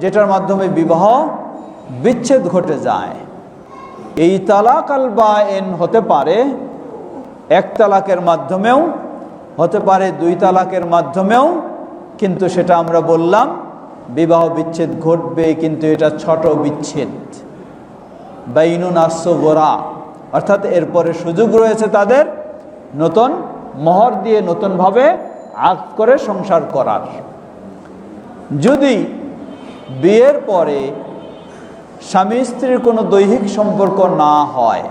যেটার মাধ্যমে বিবাহ বিচ্ছেদ ঘটে যায়। এই তালাক আল বা এন হতে পারে এক তালাকের মাধ্যমেও, হতে পারে দুই তালাকের মাধ্যমেও, কিন্তু সেটা আমরা বললাম, বিবাহ বিচ্ছেদ ঘটবে, কিন্তু এটা ছোট বিচ্ছেদ। বাইনুন গোরা। অর্থাৎ এরপরে সুযোগ রয়েছে তাদের নতুন মোহর দিয়ে নতুনভাবে আগ করে সংসার করার। যদি বিয়ের পরে স্বামী স্ত্রীর কোনো দৈহিক সম্পর্ক না হয়,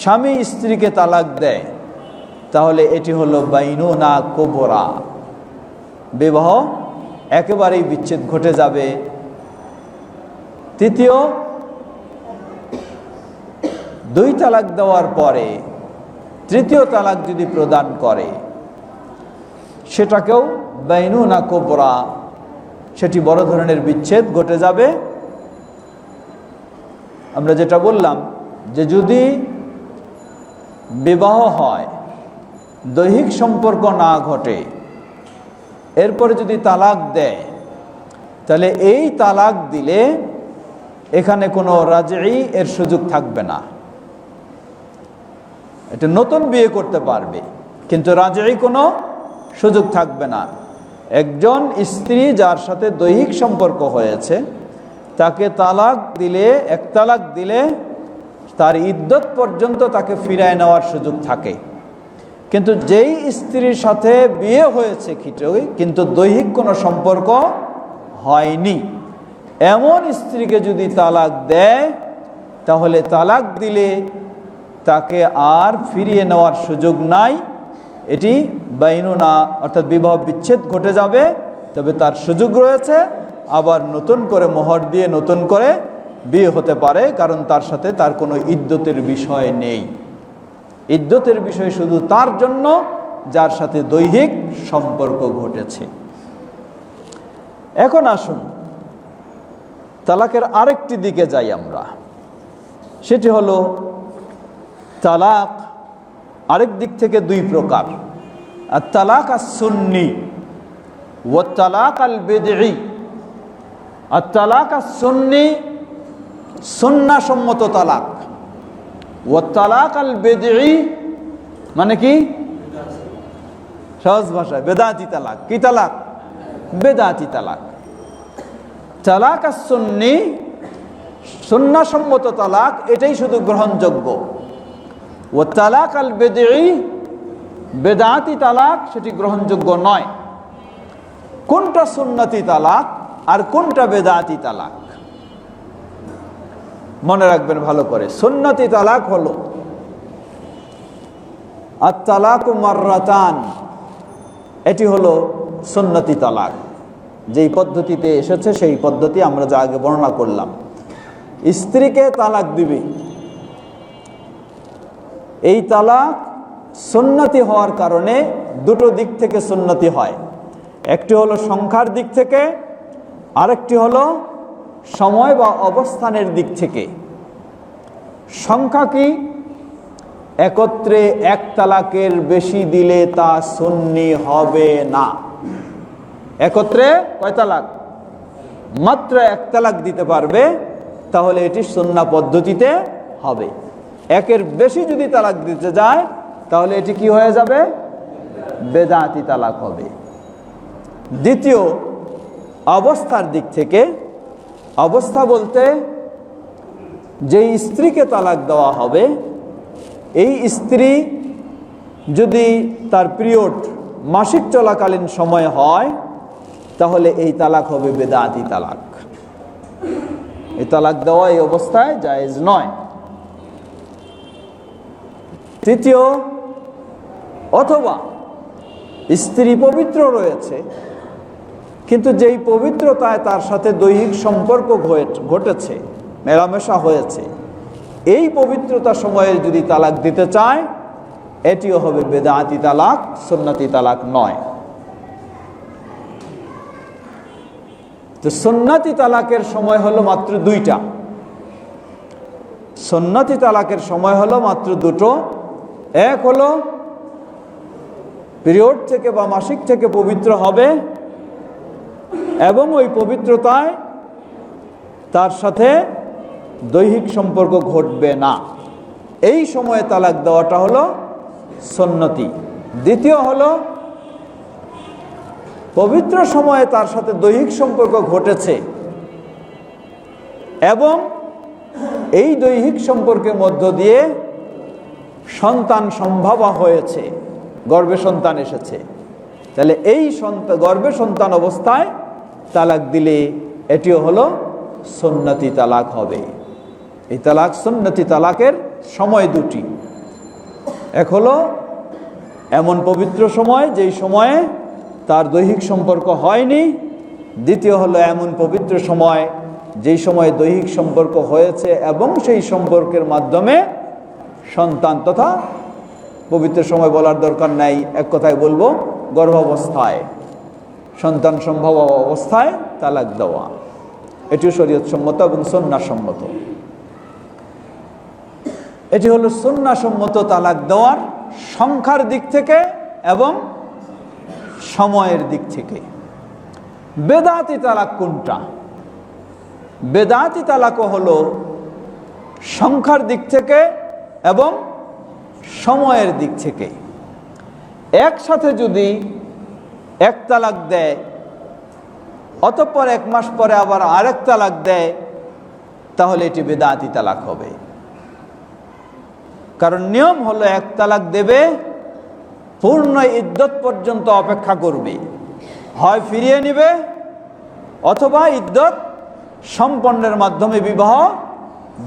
স্বামী স্ত্রীকে তালাক দেয়, তাহলে এটি হলো বাইনু না কোবরা। বিবাহ একেবারেই বিচ্ছেদ, ঘটে যাবে। তৃতীয়, দুই তালাক দেওয়ার পরে তৃতীয় তালাক যদি প্রদান করে, সেটাকেও বাইনু না কোবরা, সেটি বড় ধরনের বিচ্ছেদ ঘটে যাবে। আমরা যেটা বললাম যে যদি বিবাহ হয়, দৈহিক সম্পর্ক না ঘটে, এরপরে যদি তালাক দেয়, তাহলে এই তালাক দিলে এখানে কোনো রাজি এর সুযোগ থাকবে না। এটা নতুন বিয়ে করতে পারবে। কিন্তু রাজি কোনো সুযোগ থাকবে না। একজন স্ত্রী যার সাথে দৈহিক সম্পর্ক হয়েছে, তাকে তালাক দিলে, এক তালাক দিলে তার ইদ্যত পর্যন্ত তাকে ফিরায় নেওয়ার সুযোগ থাকে। কিন্তু যেই স্ত্রীর সাথে বিয়ে হয়েছে খিটই কিন্তু দৈহিক কোনো সম্পর্ক হয়নি। এমন স্ত্রীকে যদি তালাক দেয়, তাহলে তালাক দিলে তাকে আর ফিরিয়ে নেওয়ার সুযোগ নাই। এটি বাইনুনা অর্থাৎ বিবাহ বিচ্ছেদ ঘটে যাবে, তবে তার সুযোগ রয়েছে। আবার নতুন করে মোহর দিয়ে নতুন করে বিয়ে হতে পারে, কারণ তার সাথে তার কোনো ইদ্যতের বিষয় নেই। ইদ্যতের বিষয় শুধু তার জন্য, যার সাথে দৈহিক সম্পর্ক ঘটেছে। এখন আসুন, তালাকের আরেকটি দিকে যাই আমরা। সেটি হলো তালাক আরেক দিক থেকে দুই প্রকার। আর তালাক আর সুন্নি ও তালাক আল বেদি আর তালাক আর সুন্নি সন্ন্যাসম্মত তালাক। ও তালাক আল বেদি মানে কি? সহজ ভাষায়, বেদাতি তালাক। কি তালাক? বেদাতি তালাক। তালাক আর সুন্নি সন্ন্যাসম্মত তালাক, এটাই শুধু গ্রহণযোগ্য। ও তালাক আল বেদি বেদাতি তালাক সেটি গ্রহণযোগ্য নয়। কোনটা সুন্নতি তালাক আর কোনটা বেদাতি তালাক? মনে রাখবেন ভালো করে। সুন্নতি তালাক হলো আর তালাক মার্রাতান। এটি হলো সুন্নতি তালাক। যেই পদ্ধতিতে এসেছে সেই পদ্ধতি আমরা যা আগে বর্ণনা করলাম। স্ত্রীকে তালাক দিবে। এই তালাক সুন্নতি হওয়ার কারণে দুটো দিক থেকে সুন্নতি হয়। একটি হলো সংখ্যার দিক থেকে, আরেকটি হলো সময় বা অবস্থানের দিক থেকে। সংখ্যা কি? একত্রে এক তালাকের বেশি দিলে তা সুন্নি হবে না। একত্রে কয় তালাক? মাত্র এক তালাক দিতে পারবে, তাহলে এটি সুন্না পদ্ধতিতে হবে। একের বেশি যদি তালাক দিতে যায়, তাহলে এটি কি হয়ে যাবে? বেদাতি তালাক হবে। দ্বিতীয় অবস্থার দিক থেকে, অবস্থা বলতে যেই স্ত্রীকে তালাক দেওয়া হবে, এই স্ত্রী যদি তার পিরিয়ড মাসিক চলাকালীন সময় হয়, তাহলে এই তালাক হবে বেদাতি তালাক। এই তালাক দেওয়া এই অবস্থায় জায়েজ নয়। তৃতীয়, অথবা স্ত্রী পবিত্র রয়েছে, কিন্তু যেই পবিত্রতায় তার সাথে দৈহিক সম্পর্ক ঘটেছে, মেলামেশা হয়েছে, এই পবিত্রতা সময়ে যদি তালাক দিতে চায়, এটিও হবে বেদাতি তালাক, সুন্নতি তালাক নয়। তো সন্ন্যাতি তালাকের সময় হলো মাত্র দুইটা। সন্ন্যাতি তালাকের সময় হলো মাত্র দুটো এক হলো পিরিয়ড থেকে বা মাসিক থেকে পবিত্র হবে এবং ওই পবিত্রতায় তার সাথে দৈহিক সম্পর্ক ঘটবে না। এই সময়ে তালাক দেওয়াটা হলো সন্নতি। দ্বিতীয় হলো পবিত্র সময়ে তার সাথে দৈহিক সম্পর্ক ঘটেছে এবং এই দৈহিক সম্পর্কের মধ্য দিয়ে সন্তান সম্ভাবা হয়েছে, গর্ভে সন্তান এসেছে। তাহলে এই সন্তান গর্ভে সন্তান অবস্থায় তালাক দিলে এটিও হলো সন্ন্যতি তালাক হবে। এই তালাক সন্ন্যতি তালাকের সময় দুটি। এক হলো এমন পবিত্র সময় যেই সময়ে তার দৈহিক সম্পর্ক হয়নি। দ্বিতীয় হলো এমন পবিত্র সময় যেই সময়ে দৈহিক সম্পর্ক হয়েছে এবং সেই সম্পর্কের মাধ্যমে সন্তান তথা পবিত্র সময় বলার দরকার নাই। এক কথায় বলব, গর্ভাবস্থায়, সন্তান সম্ভব অবস্থায় তালাক দেওয়া। এটিও শরীয়ত সম্মত এবং সন্ন্যাসম্মত এটি হলো সন্ন্যাসম্মত তালাক দেওয়ার সংখ্যার দিক থেকে এবং সময়ের দিক থেকে। বেদাতি তালাক কোনটা? বেদাতি তালাকও হলো সংখ্যার দিক থেকে এবং সময়ের দিক থেকে। একসাথে যদি এক তালাক দেয়, অতঃপর এক মাস পরে আবার আরেক তালাক দেয়, তাহলে এটি বেদাতি তালাক হবে। কারণ নিয়ম হলো এক তালাক দেবে, পূর্ণ ইদ্যত পর্যন্ত অপেক্ষা করবে। হয় ফিরিয়ে নিবে, অথবা ইদ্যত সম্পন্নের মাধ্যমে বিবাহ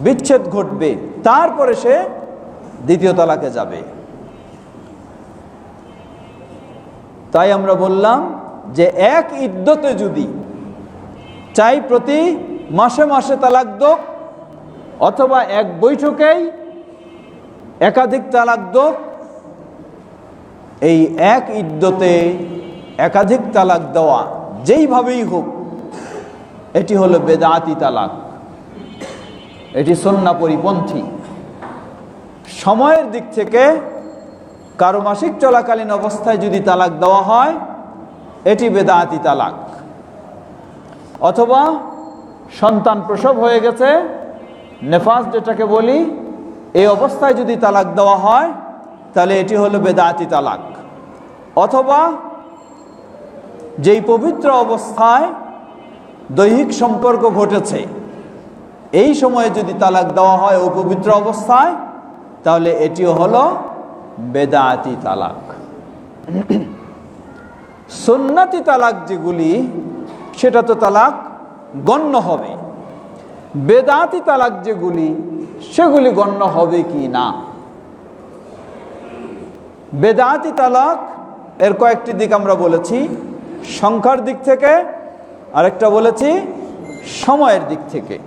বিচ্ছেদ ঘটবে। তারপরে সে দ্বিতীয় তালাকে যাবে। তাই আমরা বললাম যে এক ইদ্যতে যদি চাই প্রতি মাসে মাসে তালাক দোক, অথবা এক বৈঠকেই একাধিক তালাক দোক, এই এক ইদ্যতে একাধিক তালাক দেওয়া যেইভাবেই হোক, এটি হলো বেদাতি তালাক। এটি সন্না পরিপন্থী সময়ের দিক থেকে কারও মাসিক চলাকালীন অবস্থায় যদি তালাক দেওয়া হয়, এটি বেদাতি তালাক। অথবা সন্তান প্রসব হয়ে গেছে, নেফাস যেটাকে বলি, এই অবস্থায় যদি তালাক দেওয়া হয়, তাহলে এটি হলো বেদাতি তালাক। অথবা যেই পবিত্র অবস্থায় দৈহিক সম্পর্ক ঘটেছে, এই সময়ে যদি তালাক দেওয়া হয় ও পবিত্র অবস্থায় তাহলে এটিও হলো বেদাতি তালাক। সুন্নাতি তালাক যেগুলি, সেটা তো তালাক গণ্য হবে। বেদাতি তালাক যেগুলি, সেগুলি গণ্য হবে কি না? বেদাতি তালাক, এর কয়েকটি দিক আমরা বলেছি। সংখ্যার দিক থেকে, আরেকটা বলেছি, সময়ের দিক থেকে।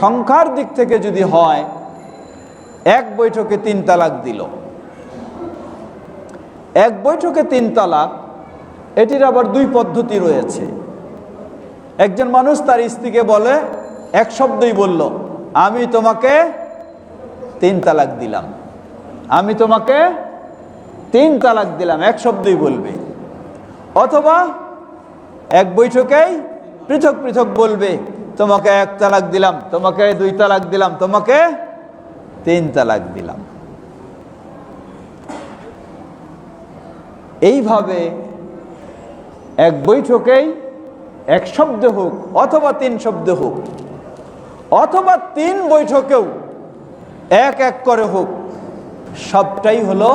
সংখ্যার দিক থেকে যদি হয় এক বৈঠকে তিন তালাক দিল। এক বৈঠকে তিন তালাক, এটির আবার দুই পদ্ধতি রয়েছে। একজন মানুষ তার স্ত্রীকে বলে, এক শব্দই বলল, আমি তোমাকে তিন তালাক দিলাম। আমি তোমাকে তিন তালাক দিলাম, এক শব্দই বলবে। অথবা এক বৈঠকেই পৃথক পৃথক বলবে, তোমাকে এক তালাক দিলাম, তোমাকে দুই তালাক দিলাম, তোমাকে তিন তালাক দিলাম। এইভাবে এক বৈঠকেই এক শব্দ হোক অথবা তিন শব্দ হোক, অথবা তিন বৈঠকেও এক এক করে হোক, সবটাই হলো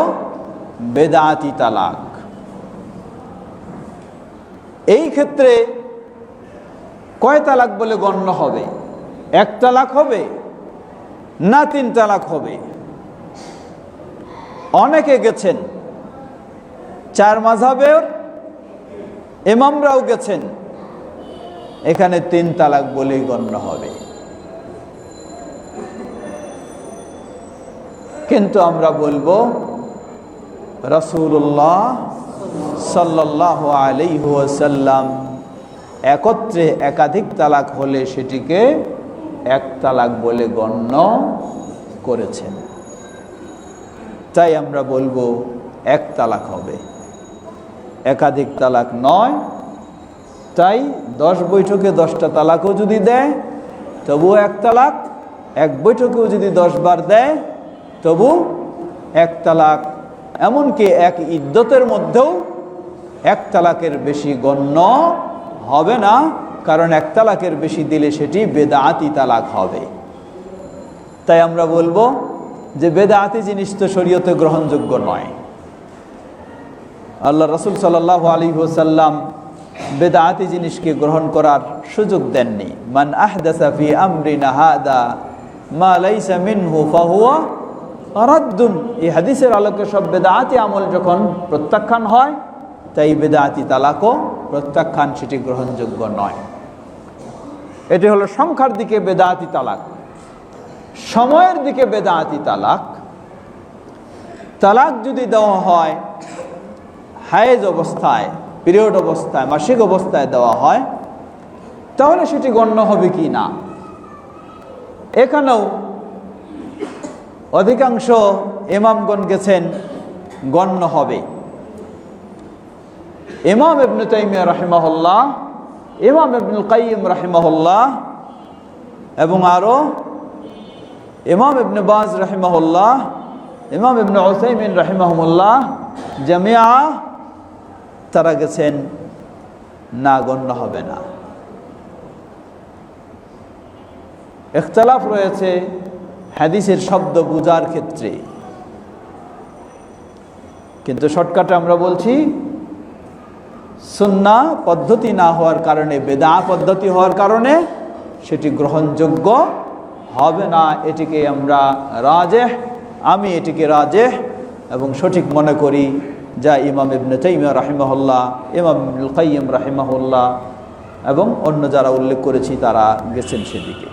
বেদাতি তালাক। এই ক্ষেত্রে কয় তালাক বলে গণ্য হবে? এক তালাক হবে না তিন তালাক হবে। অনেকে গেছেন, চার মাঝাবের এমামরাও গেছেন, এখানে তিন তালাক বলেই গণ্য হবে। কিন্তু আমরা বলব রসুল্লাহ সাল্লাহ আলিহাসাল্লাম একত্রে একাধিক তালাক হলে সেটিকে এক তালাক বলে গণ্য করেছেন। তাই আমরা বলব এক তালাক হবে। একাধিক তালাক নয়, তাই দশ বৈঠকে দশটা তালাকও যদি দেয়, তবুও এক তালাক। এক বৈঠকেও যদি দশ বার দেয়, তবু এক তালাক। এমনকি এক ইদ্যতের মধ্যেও এক তালাকের বেশি গণ্য হবে না। কারণ এক তালাকের বেশি দিলে সেটি বেদাতি তালাক হবে। তাই আমরা বলব যে বেদাতি জিনিস তো শরীয়তে গ্রহণযোগ্য নয়। আল্লাহ রসুল সাল্লাহ আলী ওসাল্লাম বেদাতি জিনিসকে গ্রহণ করার সুযোগ দেননি। মান আহদাসাফি আমরিনা হাদা মা মিনহু ফাহুয়া আরাদ্দুন এই হাদিসের আলোকে সব বেদাতি আমল যখন প্রত্যাখ্যান হয়, তাই বেদাতি তালাকও প্রত্যাখ্যান সেটি গ্রহণযোগ্য নয়। এটি হলো সংখ্যার দিকে বেদাতি তালাক। সময়ের দিকে বেদাতি তালাক। তালাক যদি দেওয়া হয়, হায়েজ অবস্থায়, পিরিয়ড অবস্থায়, মাসিক অবস্থায় দেওয়া হয়, তাহলে সেটি গণ্য হবে কি না? এখানেও অধিকাংশ ইমামগণ গেছেন, গণ্য হবে। ইমাম ইবনু তাইমিয়া রাহিমাহুল্লাহ ইমাম ইবনুল কাইম রাহিমাহুল্লাহ এবং আরও ইমাম ইবনে বাজ রাহিমাহুল্লাহ, ইমাম ইবনে ওসাইমিন রাহিমাহমুল্লাহ জামিয়া তারা গেছেন, না, গণ্য হবে না। ইখতলাফ রয়েছে হাদিসের শব্দ বুজার ক্ষেত্রে। কিন্তু শর্টকাটে আমরা বলছি সুন্না পদ্ধতি না হওয়ার কারণে বেদা পদ্ধতি হওয়ার কারণে সেটি গ্রহণযোগ্য হবে না। এটিকে আমরা রাজেহ, আমি এটিকে রাজেহ এবং সঠিক মনে করি যা ইমাম ইবনে তাইমিয়া রাহিমাহুল্লাহ, ইমাম কাইম রাহিমাহুল্লাহ এবং অন্য যারা উল্লেখ করেছি তারা গেছেন সেদিকে।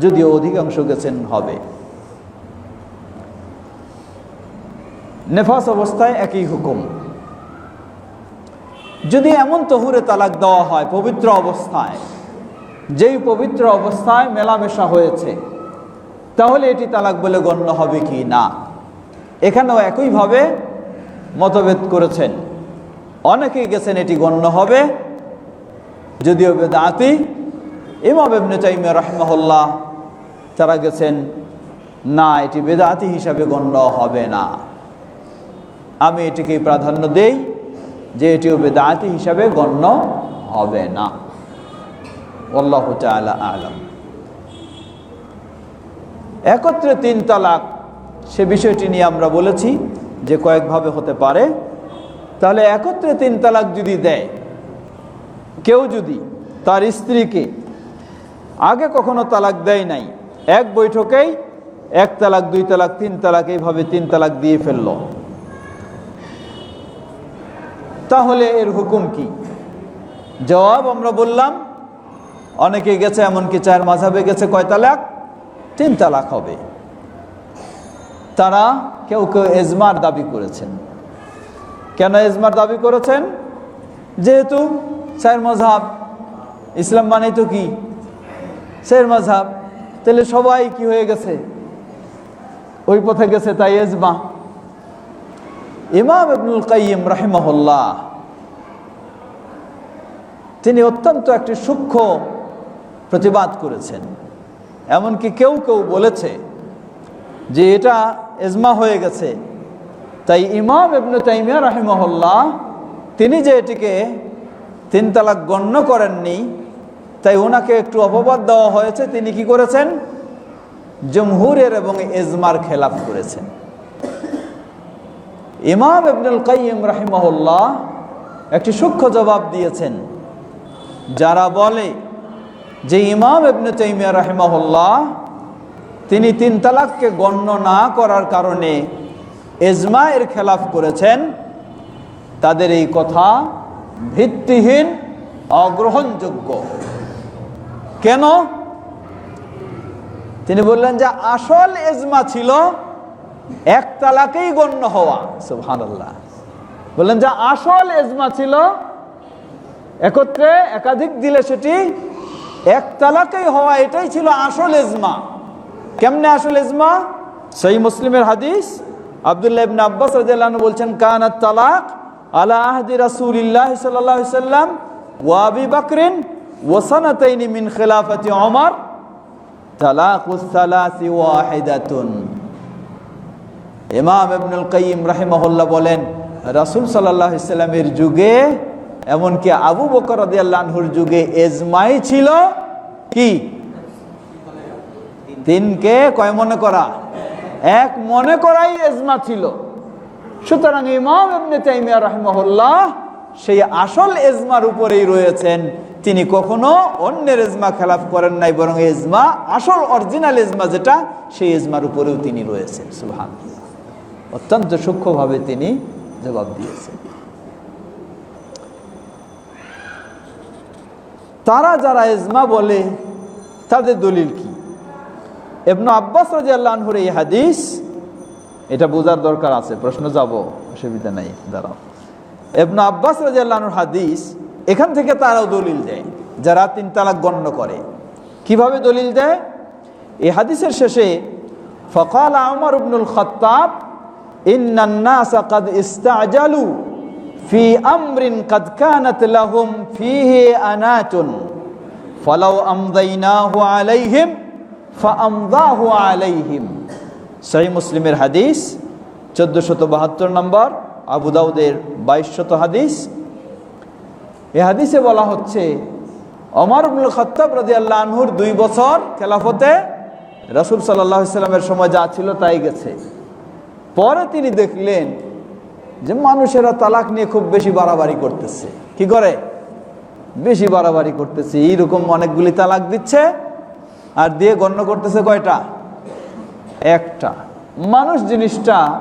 যদিও অধিকাংশ গেছেন হবে। নেফাস অবস্থায় একই হুকুম। যদি এমন তহুরে তালাক দেওয়া হয় পবিত্র অবস্থায়, যেই পবিত্র অবস্থায় মেলামেশা হয়েছে, তাহলে এটি তালাক বলে গণ্য হবে কি না? এখানেও একইভাবে মতভেদ করেছেন। অনেকেই গেছেন এটি গণ্য হবে, যদিও বেদাতি, ইমাম ইবনে তাইমিয়া রহমহল্লা তারা গেছেন, না, এটি বেদাতি হিসাবে গণ্য হবে না। আমি এটিকেই প্রাধান্য দেই। যে এটিও বেদাতি হিসাবে গণ্য হবে না। আল্লাহ তালা আলম। একত্রে তিন তালাক, সে বিষয়টি নিয়ে আমরা বলেছি যে কয়েকভাবে হতে পারে। তাহলে একত্রে তিন তালাক যদি দেয়, কেউ যদি তার স্ত্রীকে আগে কখনো তালাক দেয় নাই, এক বৈঠকেই এক তালাক, দুই তালাক, তিন তালাক, এইভাবে তিন তালাক দিয়ে ফেলল। তাহলে এর হুকুম কি? জবাব আমরা বললাম, অনেকে গেছে, এমনকি চার মাঝাবে গেছে, কয় তালাক? তিন তালাক হবে। তারা কেউ কেউ এজমার দাবি করেছেন। কেন এজমার দাবি করেছেন? যেহেতু চার মজাব ইসলাম মানে তো কি? চার মজাব তাহলে সবাই কি হয়ে গেছে? ওই পথে গেছে তাই এজমা। ইমাম ইবনুল কাইম রাহিমহল্লা তিনি অত্যন্ত একটি সূক্ষ্ম প্রতিবাদ করেছেন। এমনকি কেউ কেউ বলেছে যে এটা এজমা হয়ে গেছে। তাই ইমাম ইবনু তাইমিয়া রাহিমহল্লা তিনি যে এটিকে তিন তালাক গণ্য করেননি, তাই ওনাকে একটু অপবাদ দেওয়া হয়েছে। তিনি কি করেছেন? জমহুরের এবং এজমার খেলাফ করেছেন। ইমাম ইবনুল কাইম রাহিমহল্লাহ একটি সূক্ষ্ম জবাব দিয়েছেন। যারা বলে যে ইমাম ইবনে তাইমিয়া রাহিমহল্লাহ তিনি তিন তালাককে গণ্য না করার কারণে এজমা এর খেলাফ করেছেন, তাদের এই কথা ভিত্তিহীন, অগ্রহণযোগ্য। কেন? তিনি বললেন যে আসল এজমা ছিল এক তালাকেই গণ্য হওয়া, সুবহানাল্লাহ। বললেন, যা আসল এজমা ছিল, একত্রে একাধিক দিলে সেটি এক তালাকেই হওয়া, এটাই ছিল আসল এজমা। কেমনে আসল এজমা? সেই মুসলিমের হাদিস, আবদুল্লাহ ইবনে আব্বাস রাদিয়াল্লাহু আনহু বলছেন কানাত তালাক আলা আহদি রাসূলিল্লাহ সাল্লাল্লাহু আলাইহি সাল্লাম ওয়া আবি বকরিন ওয়া সানাতাইনি মিন খিলাফাতি ওমর। তালাকুস সালাসি ওয়াহিদাতুন। ইমাম ইবনুল কাইয়িম রাহিমাহুল্লাহ বলেন, রাসূল সাল্লাল্লাহু ইসলামের যুগে, এমনকি আবু বকর আনহুর যুগে এজমাই ছিল কি? তিনকে কয় মনে করা? এক মনে করাই এজমা ছিল। সুতরাং ইমাম ইবনে তাইমিয়া রাহিমাহুল্লাহ সেই আসল এজমার উপরেই রয়েছেন। তিনি কখনো অন্যের এজমা খেলাফ করেন নাই, বরং এজমা, আসল, অরিজিনাল এজমা যেটা, সেই এজমার উপরেও তিনি রয়েছেন। সুবহান অত্যন্ত সূক্ষ্মভাবে তিনি জবাব দিয়েছেন। তারা যারা এজমা বলে, তাদের দলিল কি? এবনু আব্বাস রাজি এই হাদিস, এটা বোঝার দরকার আছে, প্রশ্ন যাব, অসুবিধা নাই, দাঁড়াও। এবনু আব্বাস রাজি আল্লাহর হাদিস, এখান থেকে তারাও দলিল দেয়, যারা তিন তালাক গণ্য করে। কীভাবে দলিল দেয়? এই হাদিসের শেষে, ফকাল আমর ইবনুল খত্তাব ইস্তাজালু ফি আমরিন আলাইহিম আলাইহিম মুসলিমের হাদিস 1472 নম্বর, আবু দাউদের শত হাদিস। এ হাদিসে বলা হচ্ছে অমর খত্তাব রাজি দুই বছর খেলাফতে রসুল সাল্লাহ ইসলামের সময় যা ছিল তাই গেছে। পরে তিনি দেখলেন যে মানুষেরা তালাক নিয়ে খুব বেশি বাড়াবাড়ি করতেছে। কি করে? বেশি বাড়াবাড়ি করতেছে। এইরকম অনেকগুলি তালাক দিচ্ছে আর দিয়ে গণ্য করতেছে কয়টা? একটা। মানুষ জিনিসটা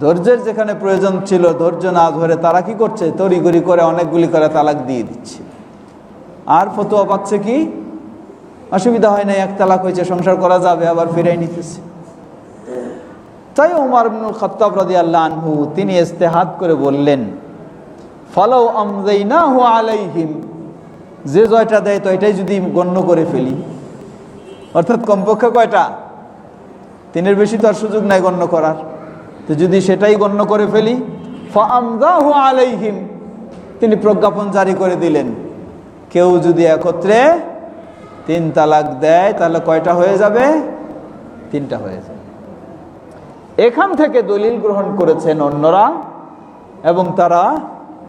ধৈর্যের যেখানে প্রয়োজন ছিল, ধৈর্য না ধরে তারা কি করছে? তড়িগড়ি করে অনেকগুলি করে তালাক দিয়ে দিচ্ছে। আর ফতোয়া পাচ্ছে কি? অসুবিধা হয় না এক তালাক হয়েছে, সংসার করা যাবে, আবার ফিরাই নিতেছে। তাই ওমর ইবনুল খত্তাব রাদিয়াল্লাহু আনহু তিনি ইস্তেহাদ করে বললেন ফলাও আমদাইনাহু আলাইহিম। যে জয়টা দেয় তো এটাই যদি গণ্য করে ফেলি। অর্থাৎ কমপক্ষে কয়টা? তিনের বেশি তো আর সুযোগ নাই গণ্য করার। তো যদি সেটাই গণ্য করে ফেলি ফামদাহু আলাইহিম। তিনি প্রজ্ঞাপন জারি করে দিলেন। কেউ যদি একত্রে তিন তালাক দেয়, তাহলে কয়টা হয়ে যাবে? তিনটা হয়ে যাবে। এখান থেকে দলিল গ্রহণ করেছেন অন্যরা এবং তারা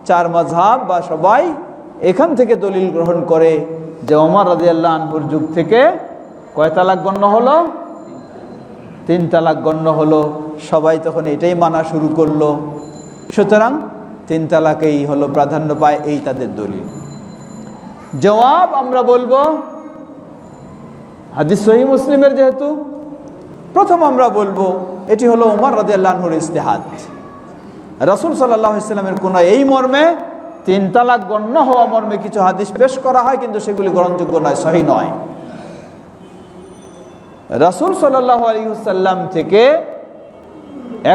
চার মাঝহাব বা সবাই এখান থেকে দলিল গ্রহণ করে যে ওমর রাজিয়াল্লাহ আনহুর যুগ থেকে কয় তালাক গণ্য হলো? তিন তালাক গণ্য হলো। সবাই তখন এটাই মানা শুরু করল। সুতরাং তিন তালাকেই হলো প্রাধান্য পায় এই তাদের দলিল। জবাব আমরা বলব, হাদিস সহি মুসলিমের যেহেতু প্রথম আমরা বলব, এটি হলো উমর রাজিয়াল্লাহর ইস্তেহাদ রাসুল সাল্লাহ ইসলামের কোনো এই মর্মে তিন তালাক গণ্য হওয়া মর্মে কিছু হাদিস পেশ করা হয়, কিন্তু সেগুলি গ্রহণযোগ্য নয়, সহি নয়। রাসুল সাল্লাহ আলিউসাল্লাম থেকে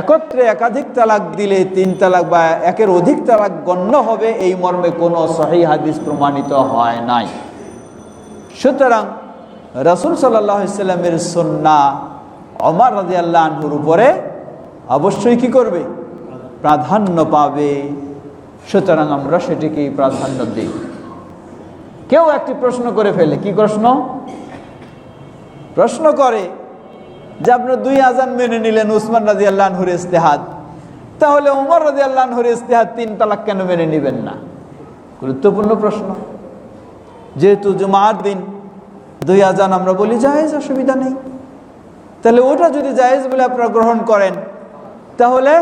একত্রে একাধিক তালাক দিলে তিন তালাক বা একের অধিক তালাক গণ্য হবে, এই মর্মে কোনো সহি হাদিস প্রমাণিত হয় নাই। সুতরাং রাসুল সাল্লাহ ইসলামের সন্না অমর রাজি আল্লাহ আনহুর উপরে অবশ্যই কি করবে? প্রাধান্য পাবে। সুতরাং আমরা সেটিকেই প্রাধান্য দিই। কেউ একটি প্রশ্ন করে ফেলে। কি প্রশ্ন? প্রশ্ন করে যে আপনার দুই আজান মেনে নিলেন উসমান রাজি আল্লাহর ইস্তেহাদ তাহলে উমর রাজি আল্লাহর ইস্তেহাদ তিন তালাক কেন মেনে নেবেন না? গুরুত্বপূর্ণ প্রশ্ন। যেহেতু জুমার দিন, দুই আজান আমরা বলি জাহেজ অসুবিধা নেই। তাহলে ওটা যদি জায়েজ বলে আপনারা গ্রহণ করেন, তাহলে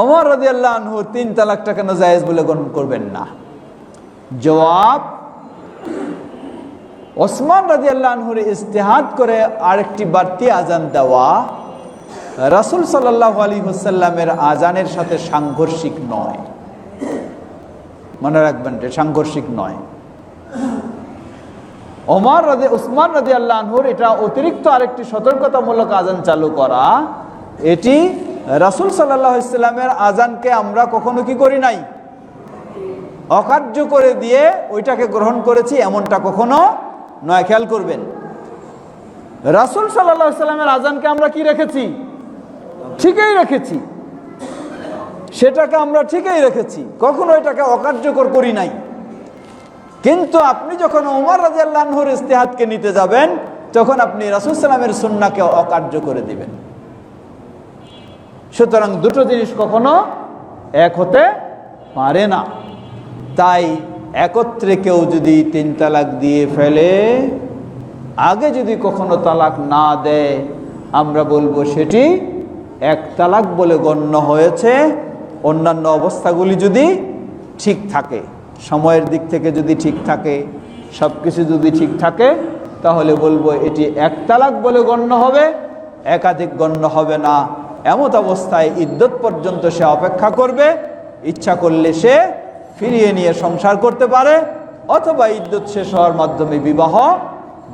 অমর রাজি আল্লাহ তিন তালাকটা কেন জায়েজ বলে গ্রহণ করবেন না। জবাব, ওসমান রাজি আল্লাহ আনহুর ইস্তেহাদ করে আরেকটি বাড়তি আজান দেওয়া, রাসুল সাল্লাহ আলী হুসাল্লামের আজানের সাথে সাংঘর্ষিক নয়। মনে রাখবেন সাংঘর্ষিক নয়। ওমর রাজে উসমান রাজি আল্লাহ আনহুর এটা অতিরিক্ত আরেকটি সতর্কতামূলক আজান চালু করা। এটি রাসুল সাল্লাহ ইসলামের আজানকে আমরা কখনো কি করি নাই? অকার্য করে দিয়ে ওইটাকে গ্রহণ করেছি, এমনটা কখনো নয়। খেয়াল করবেন। রাসুল সাল্লাহ ইসলামের আজানকে আমরা কি রেখেছি? ঠিকই রেখেছি। সেটাকে আমরা ঠিকই রেখেছি। কখনো এটাকে অকার্যকর করি নাই। কিন্তু আপনি যখন ওমর রাজিয়াল্লাহর ইস্তেহাদকে নিতে যাবেন, তখন আপনি রাসুল সালামের সুন্নাকে অকার্য করে দিবেন। সুতরাং দুটো জিনিস কখনো এক হতে পারে না। তাই একত্রে কেউ যদি তিন তালাক দিয়ে ফেলে, আগে যদি কখনো তালাক না দেয়, আমরা বলব সেটি এক তালাক বলে গণ্য হয়েছে। অন্যান্য অবস্থাগুলি যদি ঠিক থাকে। সময়ের দিক থেকে যদি ঠিক থাকে, সব কিছু যদি ঠিক থাকে, তাহলে বলব এটি এক তালাক বলে গণ্য হবে, একাধিক গণ্য হবে না। এমত অবস্থায় ইদ্যত পর্যন্ত সে অপেক্ষা করবে, ইচ্ছা করলে সে ফিরিয়ে নিয়ে সংসার করতে পারে, অথবা ইদ্যুৎ শেষ হওয়ার মাধ্যমে বিবাহ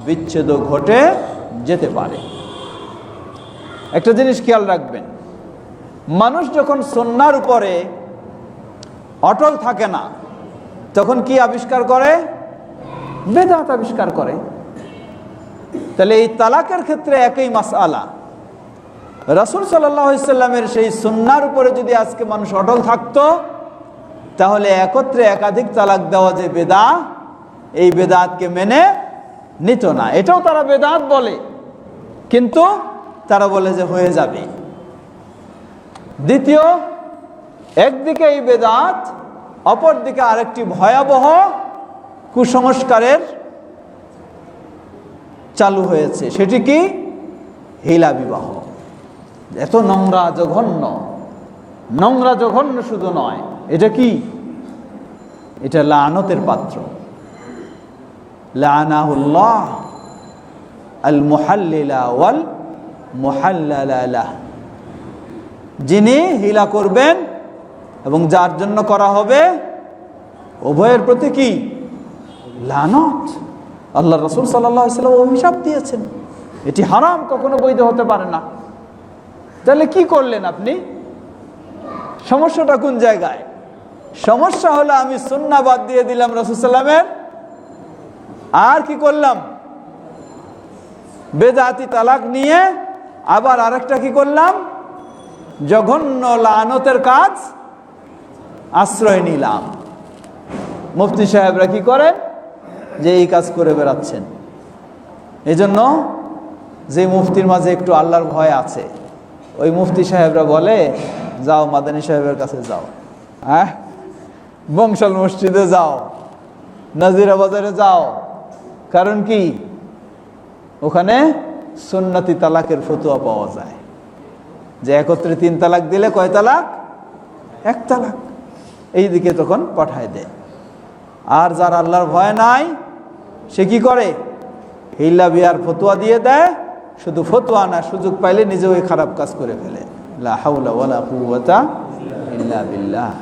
বিচ্ছেদ ঘটে যেতে পারে। একটা জিনিস খেয়াল রাখবেন, মানুষ যখন সন্ন্যার উপরে অটল থাকে না তখন কি আবিষ্কার করে? বেদাত আবিষ্কার করে। তাহলে এই তালাকের ক্ষেত্রে একই মাসআলা। রাসুল সাল্লামের সেই সুন্নার উপরে যদি আজকে মানুষ অটল থাকতো, তাহলে একত্রে একাধিক তালাক দেওয়া যে বেদা, এই বেদাতকে মেনে নিত না। এটাও তারা বেদাত বলে। কিন্তু তারা বলে যে হয়ে যাবে। দ্বিতীয়, একদিকে এই বেদাত অপরদিকে আরেকটি ভয়াবহ কুসংস্কারের চালু হয়েছে। সেটি কি? হিলা বিবাহ। এত নোংরা জঘন্য। নোংরা জঘন্য শুধু নয়, এটা কি? এটা লানতের পাত্র। লানাহুল্লাহ আল মুহাল্লিলা ওয়াল যিনি হিলা করবেন এবং যার জন্য করা হবে? উভয়ের প্রতি কি? লানত। আল্লাহ রসুল সাল্লাম অভিশাপ দিয়েছেন। এটি হারাম, কখনো বৈধ হতে পারে না। তাহলে কি করলেন আপনি? সমস্যাটা কোন জায়গায়? সমস্যা হলো আমি সুন্না বাদ দিয়ে দিলাম রসুসাল্লামের আর কি করলাম? বেদাতি তালাক নিয়ে আবার আরেকটা কি করলাম? জঘন্য লানতের কাজ আশ্রয় নিলাম। মুফতি সাহেবরা কি করেন যে এই কাজ করে বেড়াচ্ছেন। এই জন্য যে মুফতির মাঝে একটু আল্লাহর ভয় আছে, ওই মুফতি সাহেবরা বলে, যাও মাদানী সাহেবের কাছে যাও। হ্যাঁ? বংশাল মসজিদে যাও। নাজিরা বাজারে যাও। কারণ কি? ওখানে সুন্নতি তালাকের ফতুয়া পাওয়া যায়। যে একত্রে তিন তালাক দিলে কয় তালাক? এক তালাক। এই দিকে তখন পাঠায় দেয়। আর যার আল্লাহর ভয় নাই, সে কি করে? হিল্লা বিয়ার ফতুয়া দিয়ে দেয়, শুধু ফতুয়া না, সুযোগ পাইলে নিজেও খারাপ কাজ করে ফেলে। লা হাউলা ওয়ালা কুয়াতা ইল্লা বিল্লাহ।